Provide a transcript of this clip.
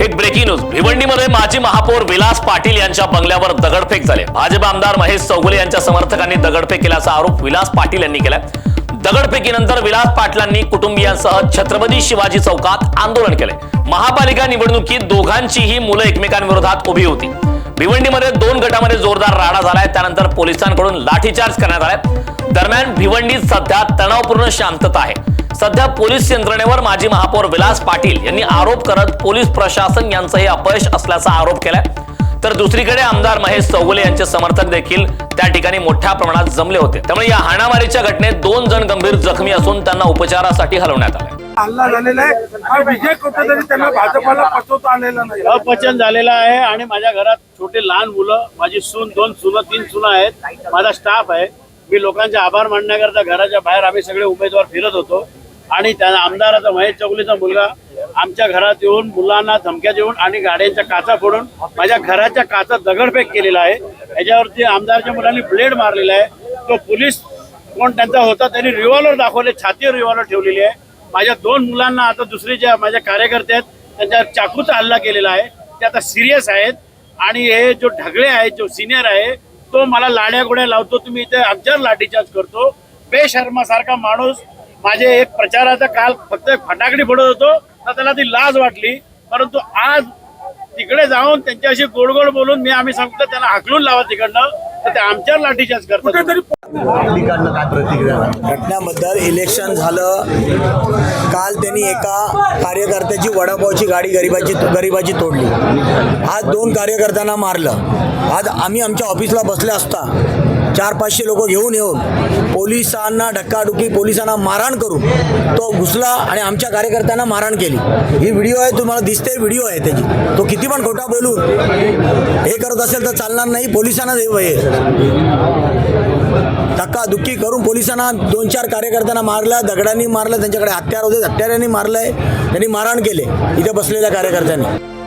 एक breaking news भिवंडीमध्ये माजी महापौर विलास पाटील यांच्या बंगल्यावर दगडफेक झाले. भाजप आमदार महेश चौगुले यांच्या समर्थकांनी दगडफेक केल्याचा आरोप विलास पाटील यांनी केलाय. दगडफेकीनंतर विलास पाटलांनी कुटुंबियांसह छत्रपती शिवाजी चौकात आंदोलन केले. महापालिका निवडणुकीत दोघांचीही मुलं एकमेकांविरोधात उभी होती. भिवंडीमध्ये दोन गटामध्ये जोरदार राडा झालाय. त्यानंतर पोलिसांकडून लाठीचार्ज करण्यात आलाय. दरम्यान भिवंडीत सध्या तणावपूर्ण शांतता आहे. सध्या पोलीस यंत्रणेवर माजी महापौर विलास पाटील यांनी आरोप करत पोलीस प्रशासन यांचं हे अपयश असल्याचा आरोप केलाय. तर दुसरीकडे आमदार महेश चौगुले यांचे समर्थक देखील त्या ठिकाणी मोठ्या प्रमाणात जमले होते. त्यामुळे या हाणामारीच्या घटनेत दोन जण गंभीर जखमी असून त्यांना उपचारासाठी हलवण्यात आले हल्ला झालेला आहे. विजय कुठेतरी त्यांना भाजपाला पचवता आलेला नाही. अपचन झालेलं आहे आणि माझ्या घरात छोटे लहान मुलं माझी सून दोन सुनं तीन सुनं आहेत. माझा स्टाफ आहे. मी लोकांचे आभार मानण्याकरता घराच्या बाहेर आम्ही सगळे उमेदवार फिरत होतो. आणि त्या आमदाराचा महेश चौगुलेचा मुलगा आमच्या घरात येऊन मुलांना धमक्या देऊन आणि गाड्यांच्या काचा फोडून माझ्या घराच्या काचा दगडफेक केलेला आहे. याच्यावरती आमदारच्या मुलांनी ब्लेड मारलेला आहे. तो पोलीस कोण त्यांचा होता त्यांनी रिव्हॉल्वर दाखवले छातीवर रिव्हॉल्वर ठेवलेली आहे. माझ्या दोन मुलांना आता दुसरे जे माझ्या कार्यकर्ते आहेत त्यांच्यावर चाकूचा हल्ला केलेला आहे. ते आता सिरियस आहेत. आणि हे जो ढगळे आहेत जो सिनियर आहे तो मला लाड्या गोड्या लावतो तुम्ही इथे आमच्यावर लाठीचार्ज करतो. बेशर्मासारखा माणूस माझे एक प्रचाराचा काल फक्त एक फटाकडी फोडत होतो तर त्याला ती लाज वाटली. परंतु आज तिकडे जाऊन त्यांच्याशी गोड गोड बोलून मी आम्ही सांगतो त्यांना हाकलून लावा तिकडनं तर ते आमच्यावर लाठीचार्ज करतात. काय प्रतिक्रिया? घटनेबद्दल इलेक्शन झालं. काल त्यांनी एका कार्यकर्त्याची वडापावची गाडी गरिबाची गरिबाची तोडली. आज दोन कार्यकर्त्यांना मारलं. आज आम्ही आमच्या ऑफिसला बसले असता चार पाचशे लोक घेऊन येऊन पोलिसांना धक्काडुकी पोलिसांना मारहाण करून तो घुसला आणि आमच्या कार्यकर्त्यांना मारहाण केली. ही व्हिडिओ आहे तुम्हाला दिसते व्हिडिओ आहे त्याची. तो किती पण खोटा बोलून हे करत असेल तर चालणार नाही पोलिसांना हे धक्कादुक्खी करून पोलिसांना दोन चार कार्यकर्त्यांना मारलं दगडांनी मारलं त्यांच्याकडे हत्यार होते हत्यारांनी मारलंय त्यांनी मारहाण केले इथे बसलेल्या कार्यकर्त्यांनी.